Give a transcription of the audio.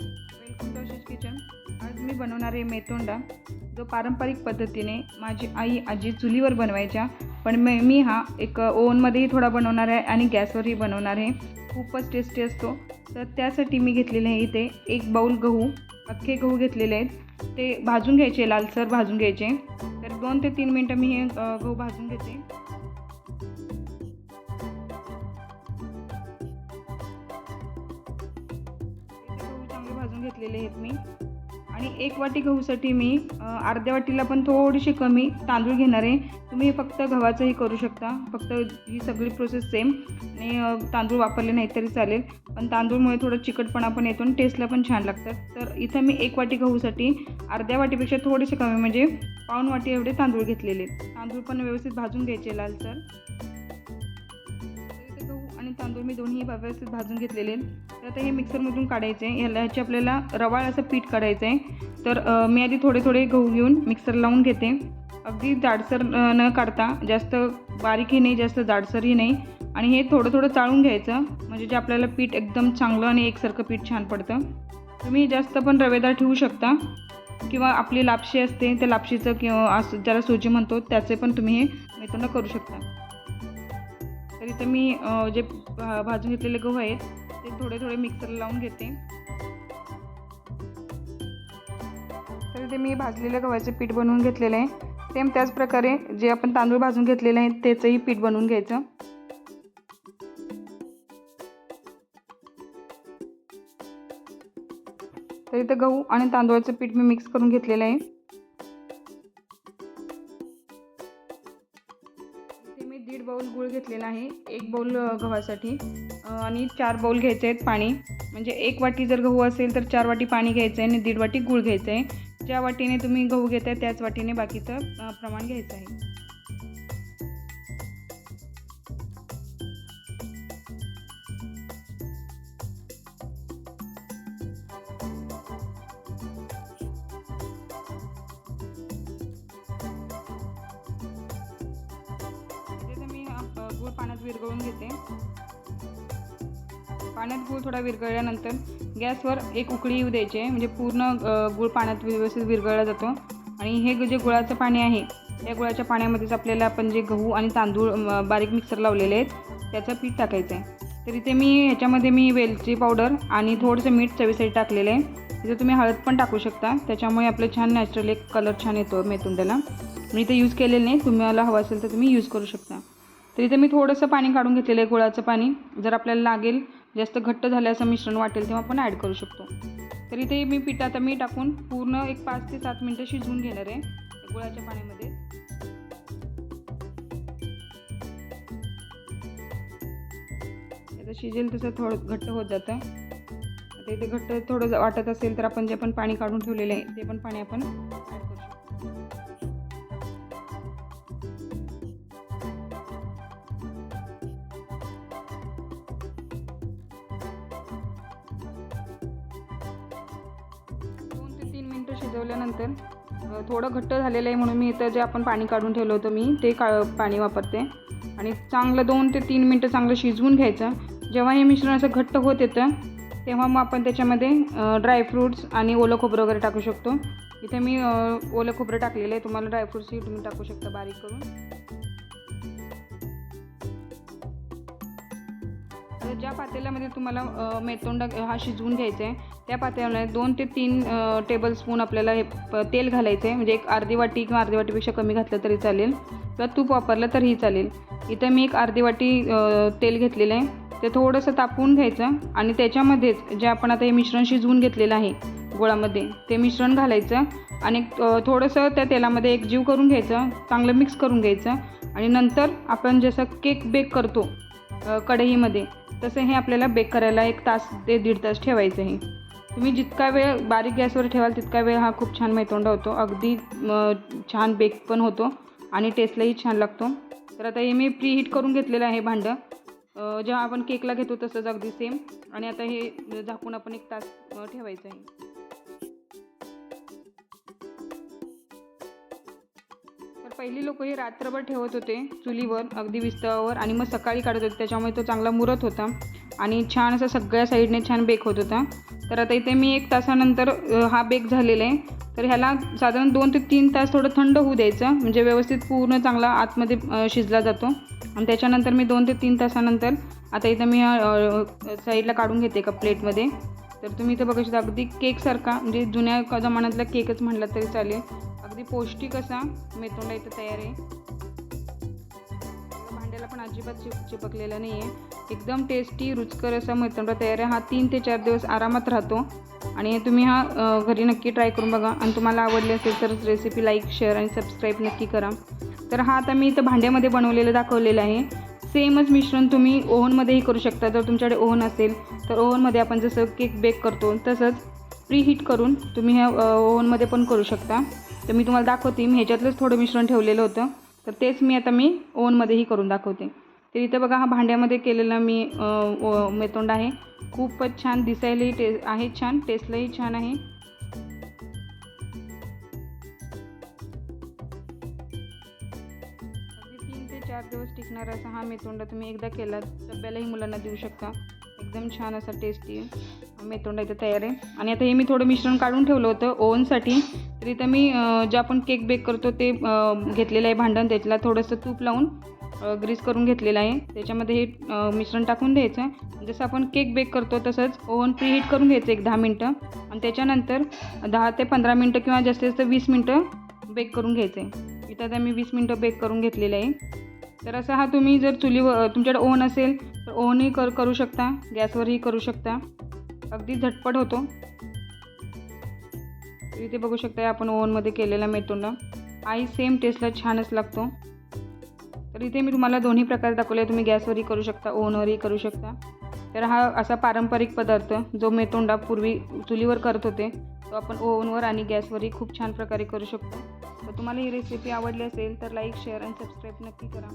Welcome to kitchen. आज मी बनवणार आहे मेतोंडा. जो पारंपरिक पद्धतीने माझी आई आजी चुलीवर बनवायच्या. पण मे मी हा एक ओव्हनमध्येही थोडा बनवणार आहे आणि गॅसवरही बनवणार आहे. खूपच टेस्टी असतो. तर त्यासाठी मी घेतलेले आहे इथे एक बाऊल गहू. अख्खे गहू घेतलेले आहेत. ते भाजून घ्यायचे लालसर भाजून घ्यायचे. तर दोन ते तीन मिनटं मी हे गहू भाजून घेते. घेतलेले आहेत मी. आणि एक वाटी गहूसाठी मी अर्ध्या वाटीला पण थोडीशी कमी तांदूळ घेणार आहे. तुम्ही फक्त गव्हाचंही करू शकता. फक्त ही सगळी प्रोसेस सेम आणि तांदूळ वापरले नाही तरी चालेल. पण तांदूळमुळे थोडं चिकटपणा पण येतो आणि टेस्टला पण छान लागतात. तर इथं मी एक वाटी गहूसाठी अर्ध्या वाटीपेक्षा थोडेसे कमी म्हणजे पाऊण वाटी एवढे तांदूळ घेतलेले तांदूळ पण व्यवस्थित भाजून घ्यायचे लालसर. तर तांदूळ मी दोन्ही व्यवस्थित भाजून घेतलेले तर आता हे मिक्सरमधून काढायचे आहे. आपल्याला रवाळ असं पीठ काढायचं आहे तर मी आधी थोडे थोडे गहू घेऊन मिक्सर लावून घेते. अगदी जाडसर न काढता जास्त बारीकही नाही जास्त जाडसरही नाही. आणि हे थोडं थोडं चाळून घ्यायचं. म्हणजे जे आपल्याला पीठ एकदम चांगलं आणि एकसारखं पीठ छान पडतं. तुम्ही जास्त पण रवेदार ठेवू शकता. किंवा आपली लापशी असते त्या लापशीचं किंवा असं ज्याला सोजी म्हणतो त्याचे पण तुम्ही हे मेथंड करू शकता. तर इथं मी जे भाजून घेतलेले गहू आहेत ते थोडे थोडे मिक्सरला लावून घेते. तर इथे मी भाजलेल्या गव्हाचे पीठ बनवून घेतलेलं आहे. सेम त्याच प्रकारे जे आपण तांदूळ भाजून घेतलेले आहेत त्याचंही पीठ बनवून घ्यायचं. तर इथं गहू आणि तांदूळाचं पीठ मी मिक्स करून घेतलेलं आहे. दीड बाऊल गूळ घेतलेला आहे. एक बाऊल गव्हासाठी. आणि चार बाऊल घ्यायचे आहेत पाणी. म्हणजे एक वाटी जर गहू असेल तर चार वाटी पाणी घ्यायचं आहे आणि दीड वाटी गूळ घ्यायचं आहे. ज्या वाटीने तुम्ही गहू घेताय त्याच वाटीने बाकीचं प्रमाण घ्यायचं आहे. पाण्यात विरघळून घेते. पाण्यात गूळ थोडा विरघळल्यानंतर गॅसवर एक उकळी येऊ द्यायची आहे. म्हणजे पूर्ण गूळ पाण्यात व्यवस्थित विरघळला जातो. आणि हे जे गुळाचं पाणी आहे त्या गुळाच्या पाण्यामध्येच आपल्याला आपण जे गहू आणि तांदूळ बारीक मिक्सर लावलेले आहेत त्याचं पीठ टाकायचं आहे. तर इथे मी ह्याच्यामध्ये मी वेलची पावडर आणि थोडंसं मीठ चवीसाठी टाकलेलं आहे. इथे तुम्ही हळद पण टाकू शकता. त्याच्यामुळे आपलं छान नॅचरल एक कलर छान येतो मेथून त्याला मी इथे यूज केलेलं नाही. तुम्हाला हवं असेल तर तुम्ही यूज करू शकता. तर इथे मी थोडंसं पाणी काढून घेतलेलं आहे गुळाचं पाणी. जर आपल्याला लागेल जास्त घट्ट झालं असं मिश्रण वाटेल तेव्हा आपण ॲड करू शकतो. तर इथे मी पीठ आता मी टाकून पूर्ण एक पाच ते सात मिनटं शिजवून घेणार आहे गुळाच्या पाण्यामध्ये. आता शिजेल तसं थोडं घट्ट होत जातं. आता इथे घट्ट थोडं वाटत असेल तर आपण जे पण पाणी काढून ठेवलेलं आहे ते पण पाणी आपण ॲड करू शकतो. शिजवल्यानंतर थोडं घट्ट झालेलं आहे म्हणून मी इथं जे आपण पाणी काढून ठेवलं होतं मी ते का पाणी वापरते. आणि चांगलं दोन ते तीन मिनटं चांगलं शिजवून घ्यायचं. जेव्हा हे मिश्रण असं घट्ट होत येतं तेव्हा मग आपण त्याच्यामध्ये ड्रायफ्रूट्स आणि ओलं खोबरं वगैरे टाकू शकतो. इथे मी ओलं खोबरं टाकलेलं आहे. तुम्हाला ड्रायफ्रूट्सही तुम्ही टाकू शकता बारीक करून. ज्या पातेल्यामध्ये तुम्हाला अ, मेतोंडा हा शिजवून घ्यायचा आहे त्या पातेल्यामध्ये दोन ते तीन टेबलस्पून आपल्याला हे तेल घालायचं आहे म्हणजे एक अर्धी वाटी किंवा अर्धी वाटीपेक्षा कमी घातलं तरी चालेल. किंवा तूप वापरलं तरीही चालेल. इथं मी एक अर्धी वाटी तेल घेतलेलं आहे. ते थोडंसं तापवून घ्यायचं आणि त्याच्यामध्येच जे आपण आता हे मिश्रण शिजवून घेतलेलं आहे गोळामध्ये ते मिश्रण घालायचं आणि थोडंसं त्या तेलामध्ये एक जीव करून घ्यायचं चांगलं मिक्स करून घ्यायचं आणि नंतर आपण जसं केक बेक करतो कढईमध्ये. तसं हे आपल्याला बेक करायला एक तास ते दीड तास ठेवायचं आहे तुम्ही जितका वेळ बारीक गॅसवर ठेवाल तितका वेळ हा खूप छान मैतोंडा होतो. अगदी छान बेक पण होतो आणि टेस्टलाही छान लागतो. तर आता हे मी प्रीहीट करून घेतलेलं आहे भांडं. जेव्हा आपण केकला घेतो तसंच अगदी सेम आणि आता हे झाकून आपण एक तास ठेवायचं आहे पहिली लोक हे रात्रभर ठेवत होते चुलीवर अगदी विस्तवावर आणि मग सकाळी काढत होते. त्याच्यामुळे तो चांगला मुरत होता आणि छान असा सगळ्या साईडने छान बेक होत होता. तर आता इथे मी एक तासानंतर हा बेक झालेला आहे. तर ह्याला साधारण दोन ते तीन तास थोडं थंड होऊ द्यायचं. म्हणजे व्यवस्थित पूर्ण चांगला आतमध्ये शिजला जातो. आणि त्याच्यानंतर मी दोन ते तीन तासानंतर आता इथं मी साईडला काढून घेते एका प्लेटमध्ये. तर तुम्ही इथं बघू शकता अगदी केकसारखा म्हणजे जुन्या जमान्यातला केकच म्हटला तरी चालेल. अगदी पौष्टिक असा मेतोंडा इथं तयार आहे. भांड्याला पण अजिबात चिप चिपकलेला नाही आहे एकदम टेस्टी रुचकर असा मेतोंडा तयार आहे. हा तीन ते चार दिवस आरामात राहतो. आणि तुम्ही हा घरी नक्की ट्राय करून बघा. आणि तुम्हाला आवडली असेल तर रेसिपी लाईक शेअर आणि सबस्क्राईब नक्की करा. तर हा आता मी इथं भांड्यामध्ये बनवलेलं दाखवलेलं आहे. सेमच मिश्रण तुम्ही ओव्हनमध्येही करू शकता. जर तुमच्याकडे ओव्हन असेल तर ओव्हनमध्ये आपण जसं केक बेक करतो तसंच प्री हीट करून तुम्ही ह्या ओव्हनमध्ये पण करू शकता. तर मी तुम्हाला दाखवते. मी ह्याच्यातलंच थोडं मिश्रण ठेवलेलं होतं. तर तेच मी आता मी ओवनमध्येही करून दाखवते. तर इथं बघा हा भांड्यामध्ये केलेला मी ओ- मेतोंड आहे. खूपच छान दिसायलाही टे आहे छान टेस्टलाही छान आहे. तीन ते चार दिवस टिकणारा असा हा मेतोंडा तुम्ही एकदा केला डब्यालाही मुलांना देऊ शकता. एकदम छान असा टेस्टी मेतोंडा इथं तयार आहे. आणि आता हे मी थोडं मिश्रण काढून ठेवलं होतं ओवनसाठी तर इथं मी जे आपण केक बेक करतो ते घेतलेलं आहे भांडण त्याला थोडंसं तूप लावून ग्रीस करून घेतलेलं आहे. त्याच्यामध्ये हे मिश्रण टाकून द्यायचं. जसं आपण केक बेक करतो तसंच ओव्हन प्रीहीट करून घ्यायचं एक दहा मिनटं. आणि त्याच्यानंतर दहा ते पंधरा मिनटं किंवा जास्तीत जास्त वीस मिनटं बेक करून घ्यायचं आहे. इथं आता मी वीस मिनटं बेक करून घेतलेलं आहे. तर असा हा तुम्ही जर चुलीवर तुमच्याकडे ओव्हन असेल तर ओव्हनही कर करू शकता. गॅसवरही करू शकता. अगदी झटपट होतो. तर इथे बघू शकता आपण ओव्हनमध्ये केलेला मेतोंडा आई सेम टेस्टला छानच लागतो. तर इथे मी तुम्हाला दोन्ही प्रकारे दाखवले तुम्ही गॅसवरही करू शकता ओव्हनवरही करू शकता. तर हा असा पारंपरिक पदार्थ जो मेतोंडा पूर्वी चुलीवर करत होते तो आपण ओव्हनवर आणि गॅसवरही खूप छान प्रकारे करू शकतो. तर तुम्हाला ही रेसिपी आवडली असेल तर लाईक शेअर आणि सबस्क्राईब नक्की करा.